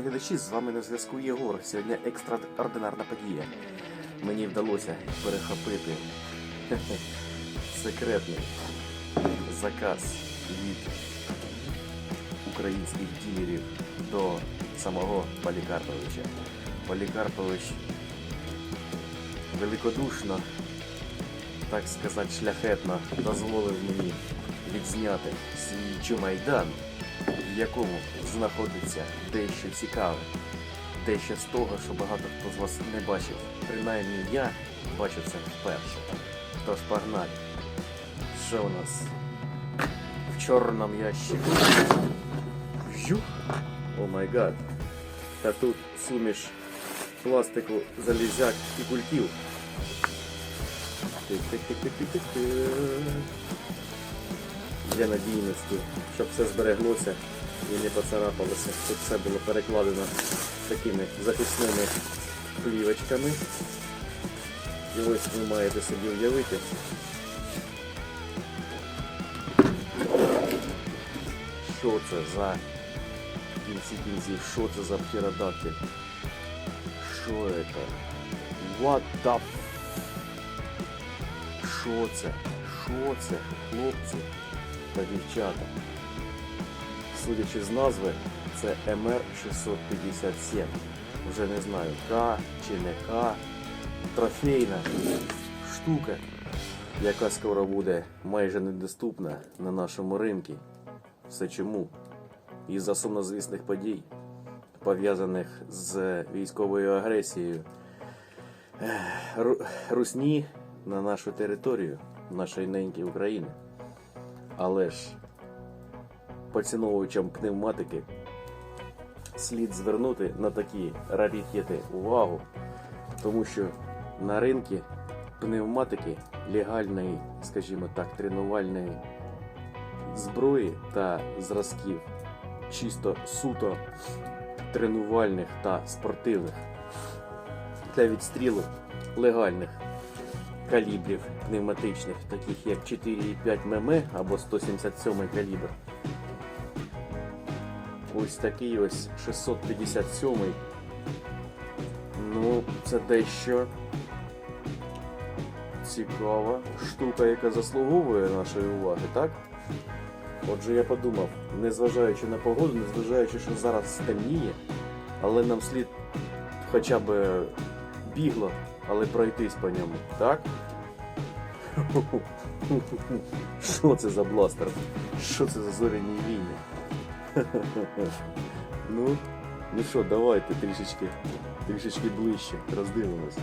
глядачі, з вами на зв'язку Єгор. Сьогодні екстраординарна подія. Мені вдалося перехопити секретний заказ від українських ділерів до самого Полікарповича. Полікарпович великодушно, так сказати, шляхетно дозволив мені відзняти свій чумайдан, в якому знаходиться дещо цікаве, дещо з того, що багато хто з вас не бачив. Принаймні я бачу це вперше. Тож погнали. Що у нас в чорному ящику? О май гад! Та тут суміш пластику, залізяк і кульків. Для надійності, щоб все збереглося і не поцарапалося, щоб все було перекладено такими захисними плівочками. І ось ви маєте собі уявити. Що це за кінці кінців, що це за птеродактиль? Що це? What the. Що це? Що це, хлопці та дівчата? Судячи з назви, це МР-657. Вже не знаю, К чи не К. Трофейна штука, яка скоро буде майже недоступна на нашому ринку. Все чому? Із-за сумнозвісних подій, пов'язаних з військовою агресією Русні на нашу територію, нашої неньки України. Але ж поціновувачам пневматики слід звернути на такі раритети увагу, тому що на ринку пневматики легальної, скажімо так, тренувальної зброї та зразків чисто суто тренувальних та спортивних для відстрілу легальних калібрів пневматичних, таких як 4,5 мм або 177 калібр. Ось такий ось 657. Ну, це дещо цікава штука, яка заслуговує нашої уваги, так? Отже, я подумав, незважаючи на погоду, незважаючи, що зараз стемніє, але нам слід хоча б бігло, але пройтись по ньому, так? Що це за бластер? Що це за зоряні війни? Ну, ну що, давайте трішечки, трішечки ближче, роздивимось.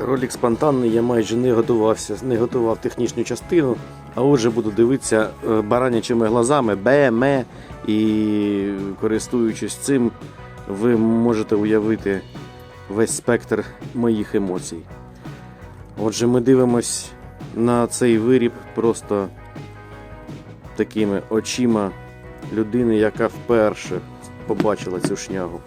Ролик спонтанний, я майже не готувався, не готував технічну частину, а отже буду дивитися е, баранячими глазами, бе, ме, і користуючись цим, ви можете уявити весь спектр моїх емоцій. Отже, ми дивимось на цей виріб просто такими очима людини, яка вперше побачила цю шнягу.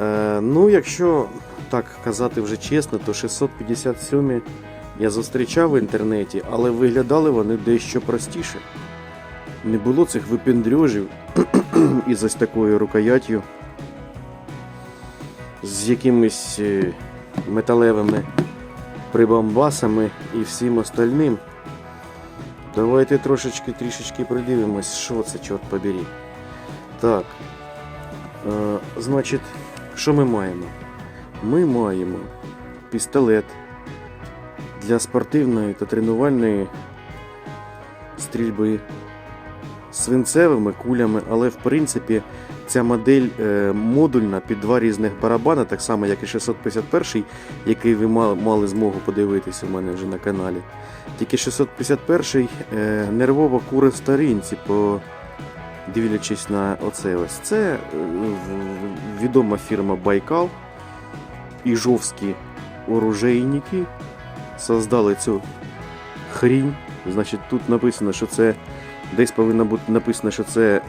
Е, ну, якщо так казати вже чесно, то 657 я зустрічав в інтернеті, але виглядали вони дещо простіше. Не було цих випендрьожів із ось такою рукояттю, з якимись е, металевими прибамбасами і всім остальним. Давайте трошечки трішечки придивимось, що це, чорт побері. Так. Е, значить, що ми маємо? Ми маємо пістолет для спортивної та тренувальної стрільби свинцевими кулями, але в принципі ця модель е, модульна під два різних барабани, так само як і 651, який ви мали, змогу подивитися у мене вже на каналі. Тільки 651 е, нервово кури в старинці, по дивлячись на оце ось. Це е, відома фірма Байкал. Іжовські оружейники создали цю хрінь. Значить, тут написано, що це десь повинно бути написано, що це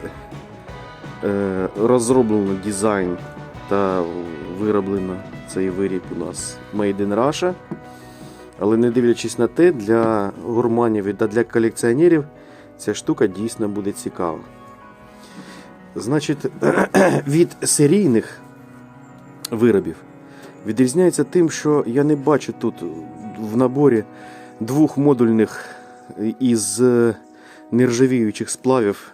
розроблено дизайн та вироблено цей виріб у нас Made in Russia. Але не дивлячись на те, для гурманів та для колекціонерів ця штука дійсно буде цікава. Значить, від серійних виробів відрізняється тим, що я не бачу тут в наборі двох модульних із е, нержавіючих сплавів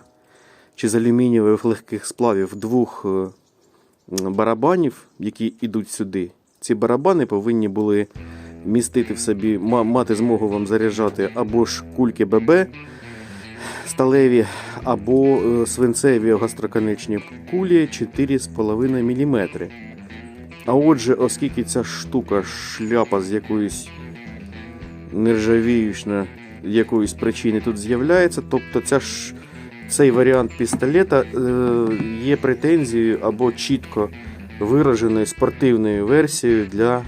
чи з алюмінієвих легких сплавів двох е, барабанів, які йдуть сюди. Ці барабани повинні були містити в собі, мати змогу вам заряджати або ж кульки ББ сталеві, або е, свинцеві гостроконечні кулі 4,5 мм. А отже, оскільки ця штука шляпа з якоїсь нержавіючної якоїсь причини тут з'являється, тобто ця ж, цей варіант пістолета е, є претензією або чітко вираженою спортивною версією для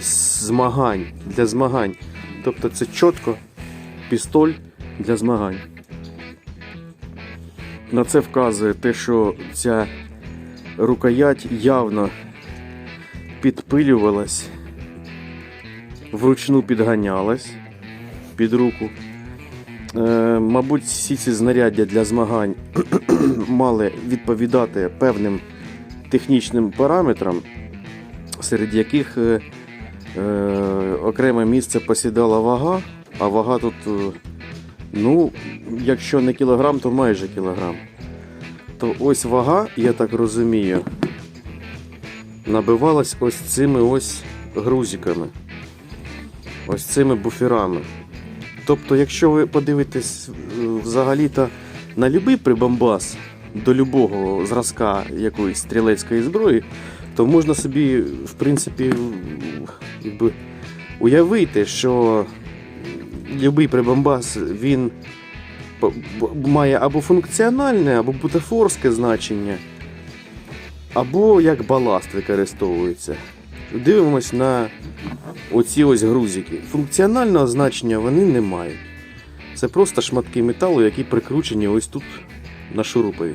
змагань. Для змагань. Тобто це чітко пістоль для змагань. На це вказує те, що ця рукоять явно підпилювалась, вручну підганялась під руку. Е, мабуть, всі ці знаряддя для змагань мали відповідати певним технічним параметрам, серед яких е, е, окреме місце посідала вага, а вага тут, ну, якщо не кілограм, то майже кілограм. То ось вага, я так розумію, набивалась ось цими ось грузиками, ось цими буферами. Тобто, якщо ви подивитесь е, взагалі-то на будь-який прибамбас до любого зразка якоїсь стрілецької зброї, то можна собі, в принципі, якби, уявити, що будь-який прибамбас він має або функціональне, або бутафорське значення, або як баласт використовується. Дивимось на оці ось грузики. Функціонального значення вони не мають. Це просто шматки металу, які прикручені ось тут на шурупові.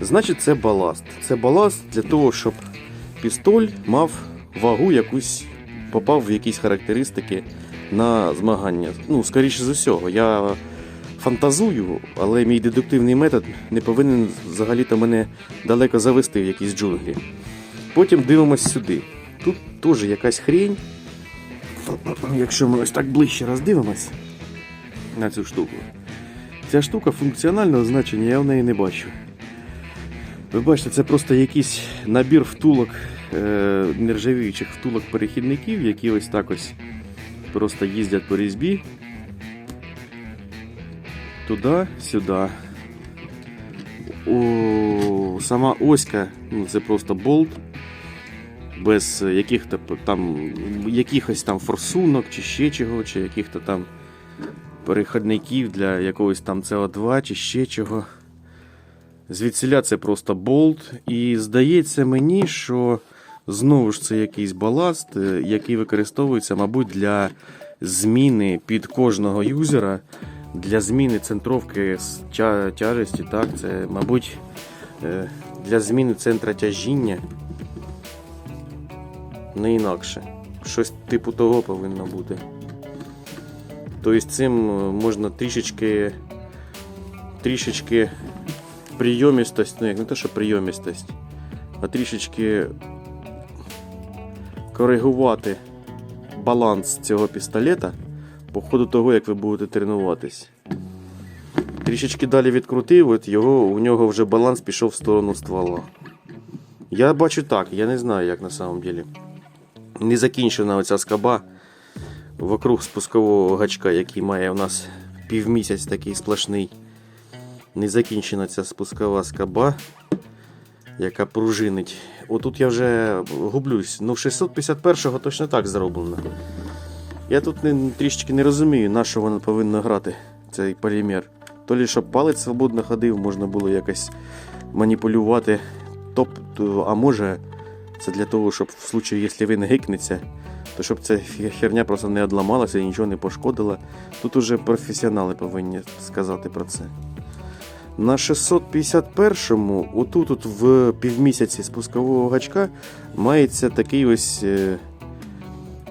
Значить, це баласт. Це баласт для того, щоб пістоль мав вагу якусь, попав в якісь характеристики на змагання. Ну, скоріше з усього, я фантазую, але мій дедуктивний метод не повинен взагалі-то мене далеко завести в якісь джунглі. Потім дивимось сюди. Тут теж якась хрень. Якщо ми ось так ближче роздивимось на цю штуку. Ця штука функціонального значення я в неї не бачу. Ви бачите, це просто якийсь набір втулок, е, нержавіючих втулок перехідників, які ось так ось просто їздять по різьбі. Туди, сюди. О, сама оська, ну це просто болт. Без яких-то там якихось там форсунок чи ще чого, чи яких-то там переходників для якогось там СО2 чи ще чого. Звідсіля це просто болт. І здається мені, що знову ж це якийсь баласт, е, який використовується, мабуть, для зміни під кожного юзера, для зміни центровки тяжесті. Так, це, мабуть, е, для зміни центра тяжіння. Не інакше. Щось типу того повинно бути. Тобто цим е, можна трішечки трішечки прийомістость, ну як не те, що прийомістость, а трішечки коригувати баланс цього пістолета по ходу того, як ви будете тренуватись. Трішечки далі відкрутив, от його, у нього вже баланс пішов в сторону ствола. Я бачу так, я не знаю, як на самом деле. Не закінчена оця скоба вокруг спускового гачка, який має у нас півмісяць такий сплошний. Не закінчена ця спускова скоба, яка пружинить. Отут я вже гублюсь. Ну, 651-го точно так зроблено. Я тут не, трішечки не розумію, на що воно повинно грати, цей полімер. То лі, щоб палець свободно ходив, можна було якось маніпулювати. Тобто, а може, це для того, щоб в случаї, якщо він гикнеться, то щоб ця херня просто не одламалася і нічого не пошкодила. Тут уже професіонали повинні сказати про це. На 651-му, отут от в півмісяці спускового гачка, мається такий ось е,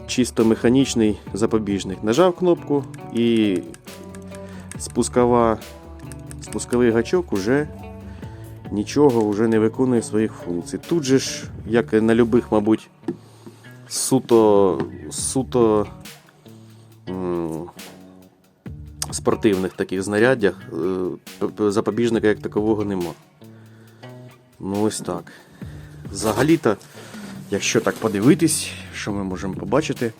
чисто механічний запобіжник. Нажав кнопку і спускова, спусковий гачок уже нічого вже не виконує своїх функцій. Тут же ж, як і на любих, мабуть, суто, суто спортивних таких знаряддях, е, запобіжника як такового нема. Ну ось так. Взагалі-то, якщо так подивитись, що ми можемо побачити,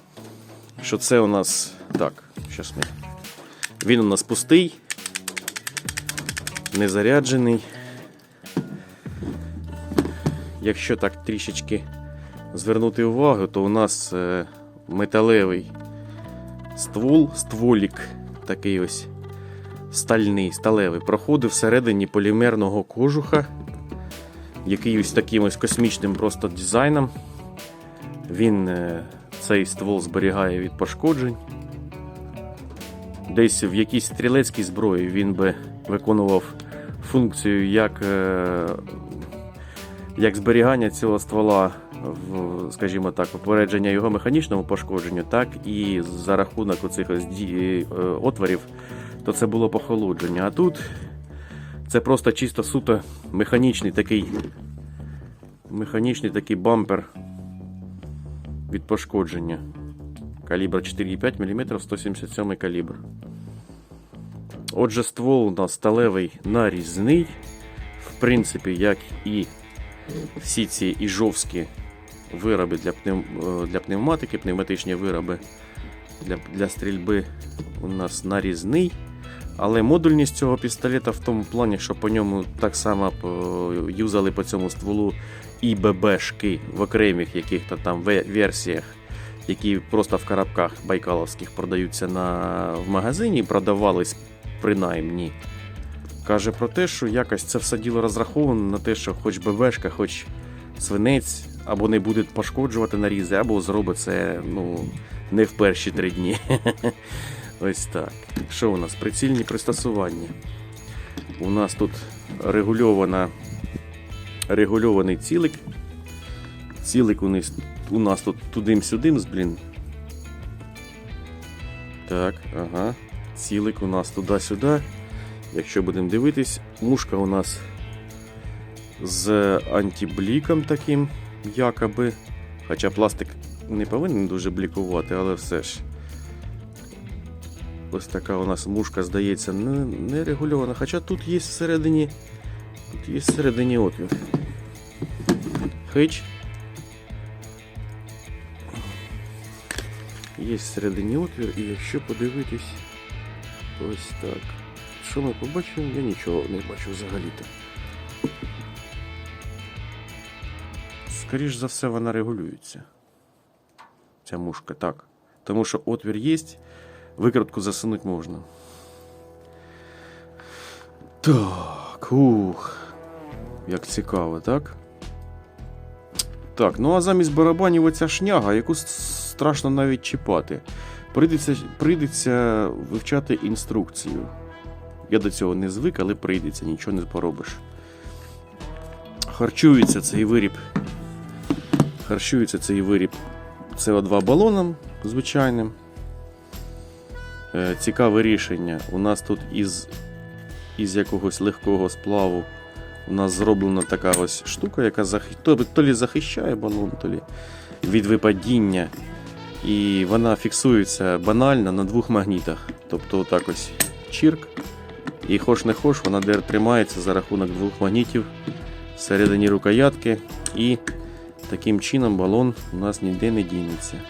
що це у нас. Так, щас ми. Він у нас пустий, не заряджений. Якщо так трішечки звернути увагу, то у нас е, металевий ствол, стволік такий ось стальний, сталевий, проходив всередині полімерного кожуха, який ось таким ось космічним просто дизайном. Він е, цей ствол зберігає від пошкоджень. Десь в якійсь стрілецькій зброї він би виконував функцію як, е, як зберігання цього ствола, в, скажімо так, попередження його механічному пошкодженню, так і за рахунок оцих е, отворів, то це було похолодження. А тут це просто чисто суто механічний такий, механічний такий бампер від пошкодження. Калібр 4,5 мм 177 калібр. Отже, ствол у нас сталевий нарізний. В принципі, як і всі ці іжовські вироби для, пнев... е, для пневматики, пневматичні вироби для, для стрільби у нас нарізний. Але модульність цього пістолета в тому плані, що по ньому так само юзали по цьому стволу і ББшки в окремих яких-то там версіях, які просто в коробках байкаловських продаються на... в магазині, продавались принаймні. Каже про те, що якось це все діло розраховано на те, що хоч ББшка, хоч свинець або не буде пошкоджувати нарізи, або зробить це ну, не в перші три дні. Ось так. Що у нас? Прицільні пристосування. У нас тут регульована, регульований цілик. Цілик у нас, у нас тут тудим-сюдим, блін. Так, ага. Цілик у нас туди-сюди. Якщо будемо дивитись, мушка у нас з антибліком таким, якоби. Хоча пластик не повинен дуже блікувати, але все ж. Ось така у нас мушка, здається, не, регульована. Хоча тут є всередині. Тут є всередині отвір. Хич. Є всередині отвір, і якщо подивитись ось так. Що ми побачимо? Я нічого не бачу взагалі-то. Скоріш за все, вона регулюється. Ця мушка, так. Тому що отвір є, викрутку засунути можна. Так, ух. Як цікаво, так? Так, ну а замість барабанів оця шняга, яку страшно навіть чіпати. Прийдеться, прийдеться вивчати інструкцію. Я до цього не звик, але прийдеться, нічого не поробиш. Харчується цей виріб. Харчується цей виріб СО2 балоном звичайним. Е, Цікаве рішення. У нас тут із, із якогось легкого сплаву у нас зроблена така ось штука, яка захи... то, то лі захищає балон, то лі від випадіння. І вона фіксується банально на двох магнітах. Тобто отак ось чірк. І хоч не хоч, вона дер тримається за рахунок двох магнітів всередині рукоятки. І таким чином балон у нас ніде не дінеться.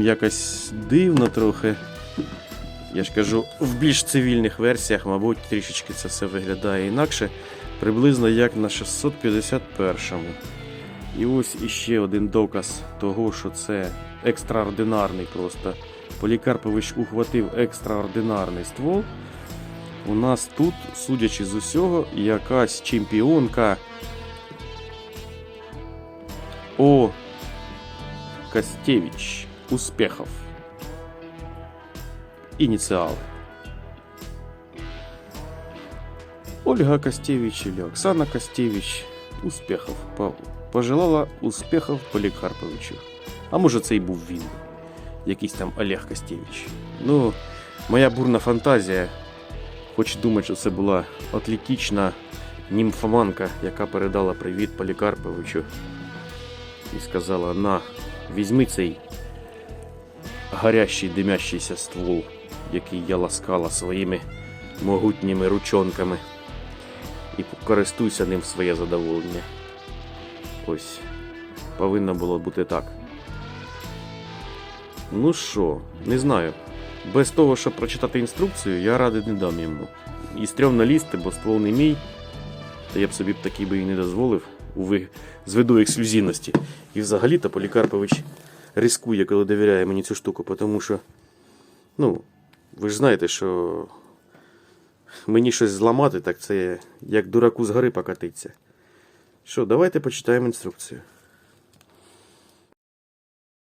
Якось дивно трохи. Я ж кажу, в більш цивільних версіях, мабуть, трішечки це все виглядає інакше. Приблизно як на 651-му. І ось іще один доказ того, що це екстраординарний просто. Полікарпович ухватив екстраординарний ствол. У нас тут, судячи з усього, якась чемпіонка О. Костевич. Успехов. Инициалы. Ольга Костевич или Оксана Костевич. Успехов. По- Пожелала успехов Полікарповичу. А може це і був він. Якийсь там Олег Костевич. Ну, моя бурна фантазія. Хочу думати, що це була атлетична німфоманка, яка передала привіт Полікарповичу і сказала: на, візьми цей гарящий димящийся ствол, який я ласкала своїми могутніми ручонками, і користуйся ним в своє задоволення. Ось, повинно було бути так. Ну що, не знаю. Без того, щоб прочитати інструкцію, я ради не дам йому. І стрьомно лізти, бо ствол не мій. Та я б собі б такий би і не дозволив у ви... з виду ексклюзивності. І взагалі-то Полікарпович рискує, коли довіряє мені цю штуку, тому що, ну, ви ж знаєте, що мені щось зламати, так це як дураку з гори покатиться. Що, давайте почитаємо інструкцію.